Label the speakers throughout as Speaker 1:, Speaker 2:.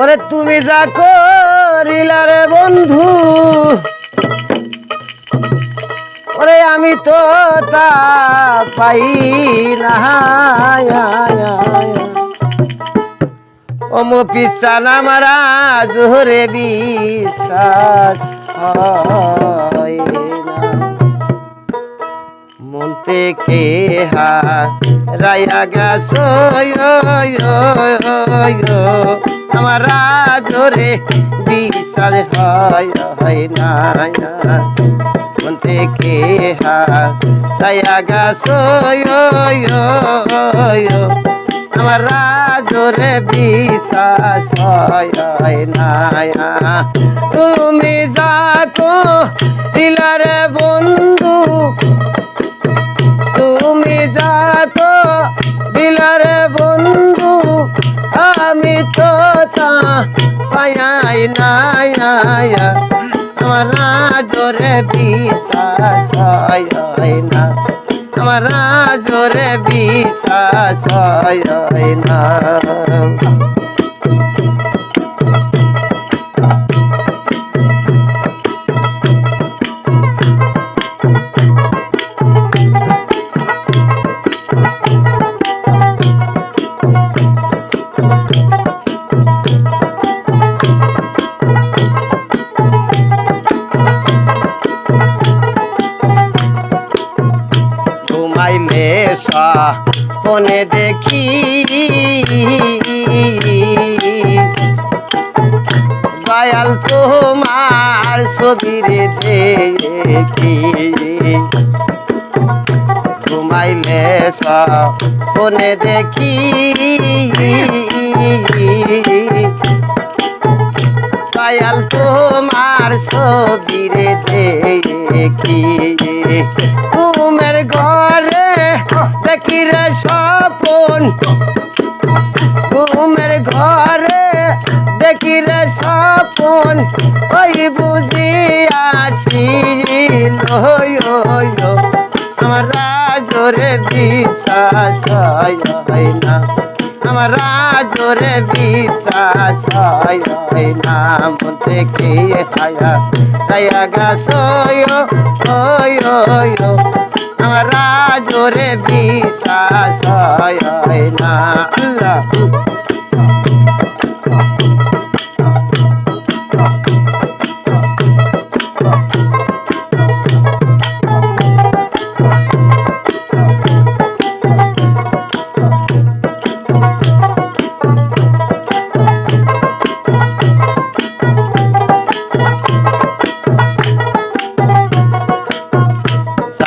Speaker 1: ওরে তুমি যা করিলা বন্ধু, ওরে আমি তো তা পাই না। ওম পিছান আমারা জোরে বিশ্বাস হয় না। মন থেকে হা রায়া গাছ আমার জোরে বিশ্বাস হয় হয় না থেকে রায়া গাছ আমার জোরে বিশ্বাস হয় না। তুমি যাকো, দিলারে বন্ধু দিলারে বন্ধু, আমি তো তা পায়াই নাই আমার রাজরে বিশ্বাস হয় না। আমার জোরে বিশ্বাস হয় না। সনে দেখি। দয়াল তোমার ছবিরে দেখি। ঘুমাইলে সনে দেখি। দয়াল তোমার ছবিরে দেখি। ঘুমের ঘরে দেখি রে স্বপন? ঘুমের ঘরে দেখি রে স্বপন। ওই বুঝি আসিল আমরা জোরে বিশ্বাস হয় না। আমার জোরে বিশ্বাস হয় না। মন থেকে হায়া হায়া গাছ আমার জোরে বিশ্বাস হয় না? আল্লাহ।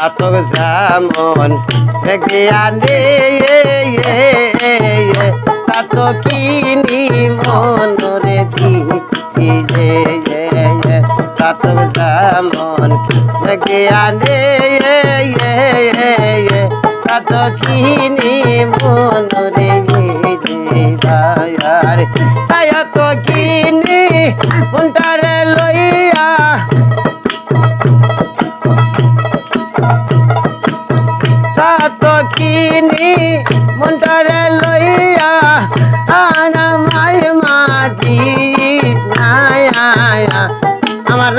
Speaker 1: সাতক যেমন জ্ঞানে সাতকিনি মনরে ভিজে সাতক যেমন জ্ঞানে সাতকিনি মনরে ভিজে সায়ত কিনি মনটারে কিনি মন্টারে লইয়া আনা মাই মাটি। নায়া আমার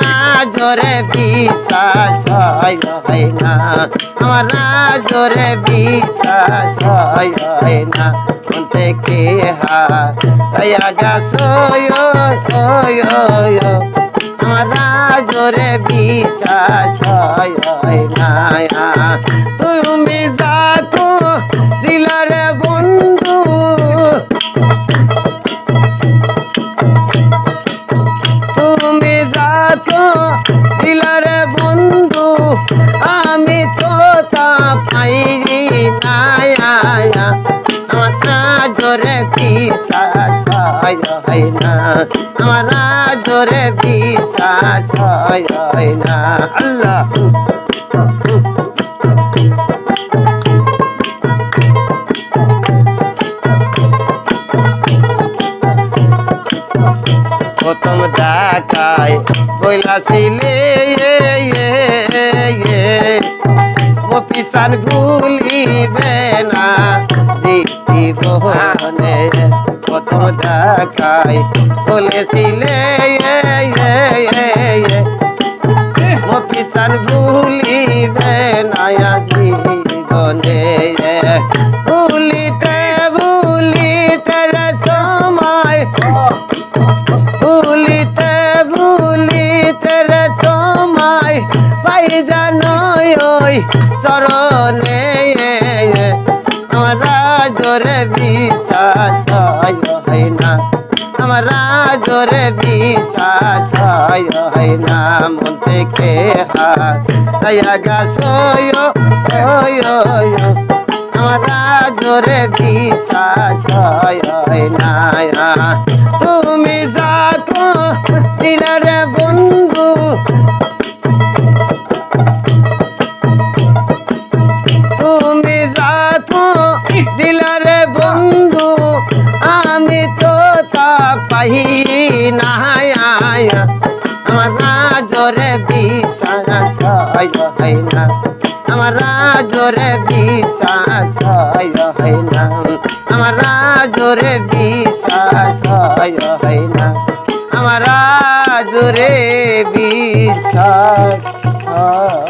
Speaker 1: জোরে বিশ্বাস হয় না। আমার জোরে বিশ্বাস হয় না। মন থেকে হা গাছ আমার জোরে বিশ্বাস হয় না তুমি যাকো দিলারে বন্ধু। তুমি যাকো দিলারে বন্ধু। আমি তো তা পাই নাই আমার জোরে বিশ্বাস হয় না। আমার জোরে বিশ্বাস হয় হয় না আল্লাহ প্রথম ডাকায় বইলাছিলে ও পিছান ভুলিবে না জীবনে প্রথম দেখায়। বলেছিলে মতি চান ভুলিবে নায়া জীবনে। ভুলিতে ভুলিতে সময় ভুলিতে ভুলিতে রে পাই জানো ওই চরণে। আমরা জোরে না আমরা জোরে বিশ্বাস হয় না মন থেকে হায়া গাছ জোরে বিশ্বাস হয় না। তুমি যাকো দিলারে বন্ধু। পাই না আমার জোরে বিশ্বাস হয় না। আমার জোরে বিশ্বাস হয় না। আমার জোরে বিশ্বাস হয় না। আমার জোরে বিশ্বাস হয়